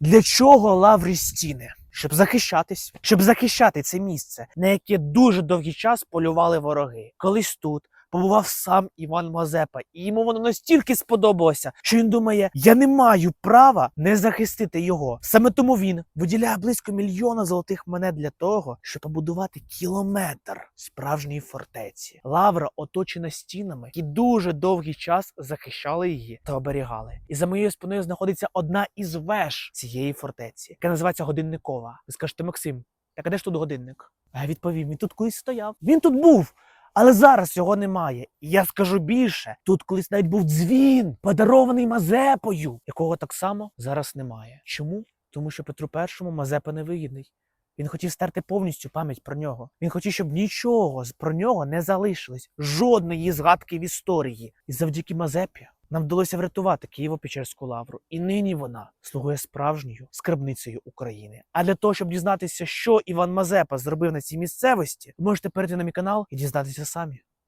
Для чого лаврі стіни? Щоб захищатись, щоб захищати це місце, на яке дуже довгий час полювали вороги. Колись тут побував сам Іван Мазепа, і йому воно настільки сподобалося, що він думає: я не маю права не захистити його. Саме тому він виділяє близько мільйона золотих монет для того, щоб побудувати кілометр справжньої фортеці. Лавра оточена стінами, які дуже довгий час захищали її та оберігали. І за моєю спиною знаходиться одна із веж цієї фортеці, яка називається годинникова. Ви скажете, Максим, так а де ж тут годинник? А я відповім: він тут колись стояв. Він тут був. Але зараз його немає. І я скажу більше: тут колись навіть був дзвін, подарований Мазепою, якого так само зараз немає. Чому? Тому що Петру І Мазепа невигідний. Він хотів стерти повністю пам'ять про нього. Він хотів, щоб нічого про нього не залишилось, жодної згадки в історії. І завдяки Мазепі нам вдалося врятувати Києво-Печерську лавру. І нині вона слугує справжньою скарбницею України. А для того, щоб дізнатися, що Іван Мазепа зробив на цій місцевості, можете перейти на мій канал і дізнатися самі.